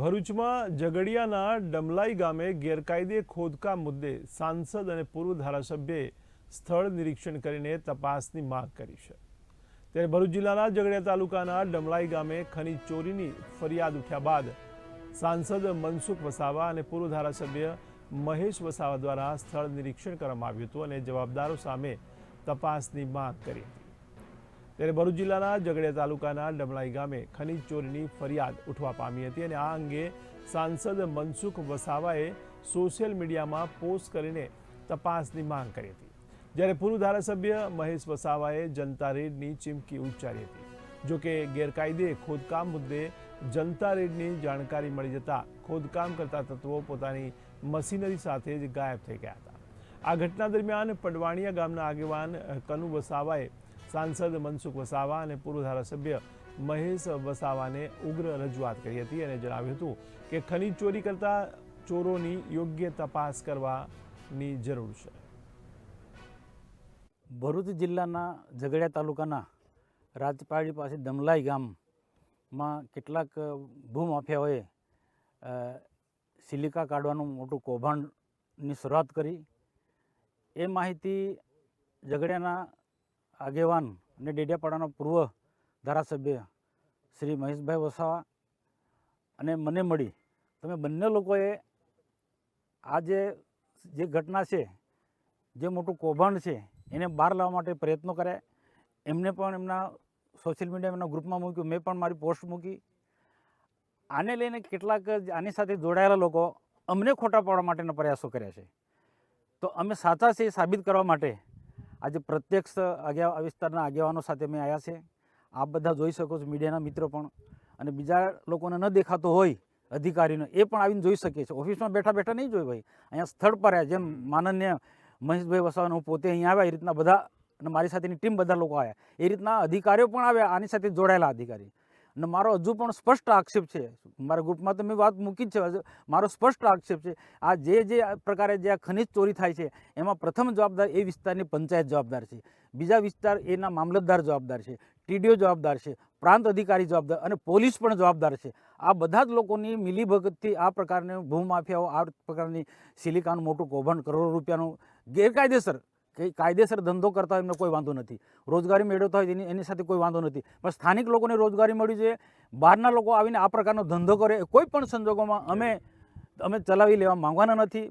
ભરૂચમાં ઝઘડિયાના ડમલાઈ ગામે ગેરકાયદે ખોદકામ મુદ્દે સાંસદ અને પૂર્વ ધારાસભ્યે સ્થળ નિરીક્ષણ કરીને તપાસની માંગ કરી છે. ત્યારે ભરૂચ જિલ્લાના ઝઘડિયા તાલુકાના ડમલાઈ ગામે ખનીજ ચોરીની ફરિયાદ ઉઠ્યા બાદ સાંસદ મનસુખ વસાવા અને પૂર્વ ધારાસભ્ય મહેશ વસાવા દ્વારા સ્થળ નિરીક્ષણ કરવામાં આવ્યું હતું અને જવાબદારો સામે તપાસની માંગ કરી હતી. ત્યારે ભરૂચ જિલ્લાના ઝઘડિયા તાલુકાના ડમલાઈ ગામે ખનીજ ચોરીની ફરિયાદ ઉઠવા પામી હતી અને આ અંગે સાંસદ મનસુખ વસાવાએ સોશિયલ મીડિયામાં પોસ્ટ કરીને તપાસની માંગ કરી હતી. જ્યારે પૂર્વ ધારાસભ્ય મહેશ વસાવાએ જનતા રેડની ચીમકી ઉચ્ચારી હતી. જોકે ગેરકાયદે ખોદકામ મુદ્દે જનતા રેડની જાણકારી મળી જતા ખોદકામ કરતા તત્વો પોતાની મશીનરી સાથે જ ગાયબ થઈ ગયા હતા. આ ઘટના દરમિયાન પડવાણિયા ગામના આગેવાન કનુ વસાવાએ સાંસદ મનસુખ વસાવા અને પૂર્વ ધારાસભ્ય મહેશ વસાવાને ઉગ્ર રજૂઆત કરી હતી અને જણાવ્યું હતું કે ખનીજ ચોરી કરતા ચોરોની યોગ્ય તપાસ કરવાની જરૂર છે. ભરૂચ જિલ્લાના ઝઘડિયા તાલુકાના રાજપાડી પાસે દમલાઈ ગામમાં કેટલાક ભૂમાફિયાઓએ સિલિકા કાઢવાનું મોટું કૌભાંડની શરૂઆત કરી. એ માહિતી ઝઘડિયાના આગેવાન અને ડેડિયાપાડાના પૂર્વ ધારાસભ્ય શ્રી મહેશભાઈ વસાવા અને મને મળી. તમે બંને લોકોએ આ જે જે ઘટના છે, જે મોટું કૌભાંડ છે, એને બહાર લાવવા માટે પ્રયત્નો કર્યા. એમને પણ એમના સોશિયલ મીડિયા એમના ગ્રુપમાં મૂક્યું. મેં પણ મારી પોસ્ટ મૂકી. આને લઈને કેટલાક આની સાથે જોડાયેલા લોકો અમને ખોટા પાડવા માટેના પ્રયાસો કર્યા છે. તો અમે સાચા છે એ સાબિત કરવા માટે આજે પ્રત્યક્ષ આગેવા વિસ્તારના આગેવાનો સાથે મેં આવ્યા છે. આપ બધા જોઈ શકો છો, મીડિયાના મિત્રો પણ. અને બીજા લોકોને ન દેખાતો હોય, અધિકારીનો એ પણ આવીને જોઈ શકે છે ઓફિસમાં બેઠા બેઠા નહીં જોઈ ભાઈ. અહીંયા સ્થળ પર જેમ માનન્ય મહેશભાઈ વસાવાને હું પોતે અહીંયા આવ્યા, એ રીતના બધા અને મારી સાથેની ટીમ બધા લોકો આવ્યા એ રીતના અધિકારીઓ પણ આવ્યા, આની સાથે જોડાયેલા અધિકારી અને મારો હજુ પણ સ્પષ્ટ આક્ષેપ છે. મારા ગ્રુપમાં તો મેં વાત મૂકી જ છે. મારો સ્પષ્ટ આક્ષેપ છે. આ જે જે પ્રકારે જે આ ખનિજ ચોરી થાય છે, એમાં પ્રથમ જવાબદાર એ વિસ્તારની પંચાયત જવાબદાર છે. બીજા વિસ્તાર એના મામલતદાર જવાબદાર છે. ટીડીઓ જવાબદાર છે. પ્રાંત અધિકારી જવાબદાર અને પોલીસ પણ જવાબદાર છે. આ બધા જ લોકોની મિલીભગતથી આ પ્રકારની ભૂમાફિયાઓ આ પ્રકારની સિલિકાનું મોટું કૌભાંડ કરોડો રૂપિયાનું ગેરકાયદેસર કે કાયદેસર ધંધો કરતા હોય એમને કોઈ વાંધો નથી. રોજગારી મેળવતા હોય એની એની સાથે કોઈ વાંધો નથી. પણ સ્થાનિક લોકોને રોજગારી મળી છે, બહારના લોકો આવીને આ પ્રકારનો ધંધો કરે કોઈ પણ સંજોગોમાં અમે અમે ચલાવી લેવા માંગવાના નથી.